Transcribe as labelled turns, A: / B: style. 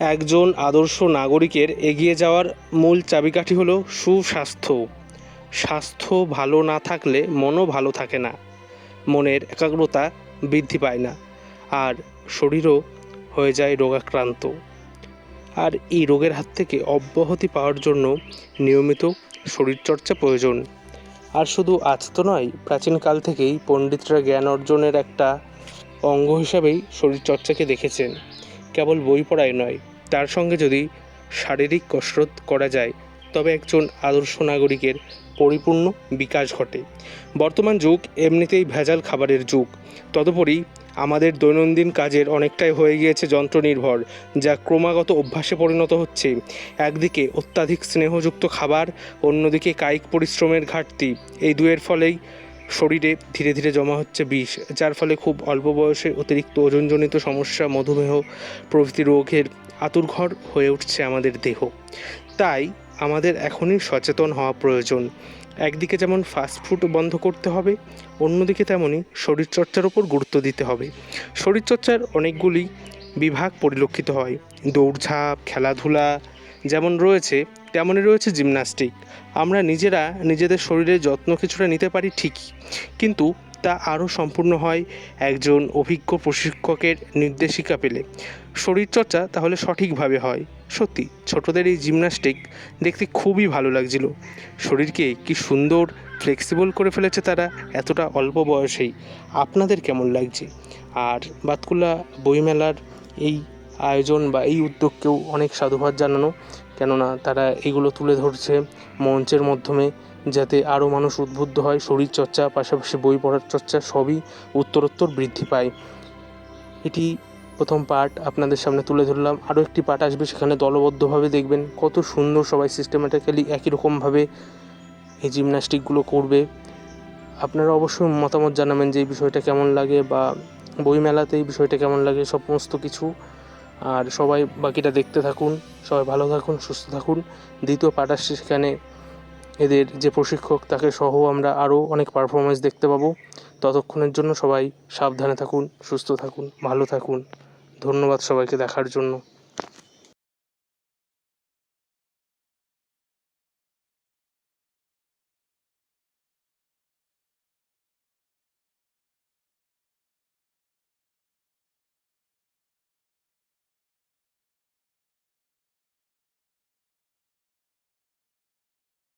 A: একজন আদর্শ নাগরিকের এগিয়ে যাওয়ার মূল চাবিকাঠি হলো সুস্বাস্থ্য। স্বাস্থ্য ভালো না থাকলে মনও ভালো থাকে না। মনের একাগ্রতা বৃদ্ধি পায় না আর শরীরও হয়ে যায় রোগাক্রান্ত। আর এই রোগের হাত থেকে অব্যাহতি পাওয়ার জন্য নিয়মিত শরীরচর্চা প্রয়োজন। আর শুধু আজ তো নয়, প্রাচীনকাল থেকেই পণ্ডিতরা জ্ঞান অর্জনের একটা অঙ্গ হিসাবেই শরীরচর্চাকে দেখেছেন। কেবল বই পড়াই নয়, তার সঙ্গে যদি শারীরিক কসরত করা যায়, তবে একজন আদর্শ নাগরিকের পরিপূর্ণ বিকাশ ঘটে। বর্তমান যুগ এমনিতেই ভেজাল খাবারের যুগ। তদুপরি আমাদের দৈনন্দিন কাজের অনেকটাই হয়ে গিয়েছে যন্ত্রনির্ভর, যা ক্রমাগত অভ্যাসে পরিণত হচ্ছে। একদিকে অত্যাধিক স্নেহযুক্ত খাবার, অন্যদিকে কায়িক পরিশ্রমের ঘাটতি। এই দুয়ের ফলেই শরীরে ধীরে ধীরে জমা হচ্ছে বিষ, যার ফলে খুব অল্প বয়সে অতিরিক্ত ওজনজনিত সমস্যা, মধুমেহ প্রভৃতি রোগের আতুরঘর হয়ে উঠছে আমাদের দেহ। তাই আমাদের এখনই সচেতন হওয়া প্রয়োজন। একদিকে যেমন ফাস্টফুড বন্ধ করতে হবে, অন্যদিকে তেমনই শরীরচর্চার ওপর গুরুত্ব দিতে হবে। শরীরচর্চার অনেকগুলি বিভাগ পরিলক্ষিত হয়। দৌড়ঝাঁপ, খেলাধুলা যেমন রয়েছে, তেমনই রয়েছে জিমন্যাস্টিক। আমরা নিজেরা নিজেদের শরীরের যত্ন কিছুটা নিতে পারি ঠিকই, কিন্তু তা আরও সম্পূর্ণ হয় একজন অভিজ্ঞ প্রশিক্ষকের নির্দেশিকা পেলে। শরীরচর্চা তাহলে সঠিকভাবে হয়। সত্যি, ছোটদের এই জিমন্যাস্টিক দেখতে খুবই ভালো লাগছিল। শরীরকে কি সুন্দর ফ্লেক্সিবল করে ফেলেছে তারা এতটা অল্প বয়সেই। আপনাদের কেমন লাগছে? আর বাতকুলা বইমেলার এই আয়োজন বা এই উদ্যোগকেও অনেক সাধুবাদ জানানো, কেননা তারা এগুলো তুলে ধরছে মঞ্চের মাধ্যমে যাতে আরও মানুষ উদ্বুদ্ধ হয়, শরীরচর্চা, পাশাপাশি বই পড়ার চর্চা সবই উত্তরোত্তর বৃদ্ধি পায়। এটি প্রথম পার্ট আপনাদের সামনে তুলে ধরলাম। আরও একটি পার্ট আসবে, সেখানে দলবদ্ধভাবে দেখবেন কত সুন্দর সবাই সিস্টেমেটিক্যালি একই রকমভাবে এই জিমন্যাস্টিকগুলো করবে। আপনারা অবশ্যই মতামত জানাবেন যে এই বিষয়টা কেমন লাগে বা বইমেলাতে এই বিষয়টা কেমন লাগে, সমস্ত কিছু। আর সবাই বাকিটা দেখতে থাকুন, সবাই ভালো থাকুন, সুস্থ থাকুন। দ্বিতীয় আসছে সেখানে এদের যে প্রশিক্ষক, তাকে সহ আমরা আরও অনেক পারফরমেন্স দেখতে পাবো। ততক্ষণের জন্য সবাই সাবধানে থাকুন, সুস্থ থাকুন, ভালো থাকুন। ধন্যবাদ সবাইকে দেখার জন্য।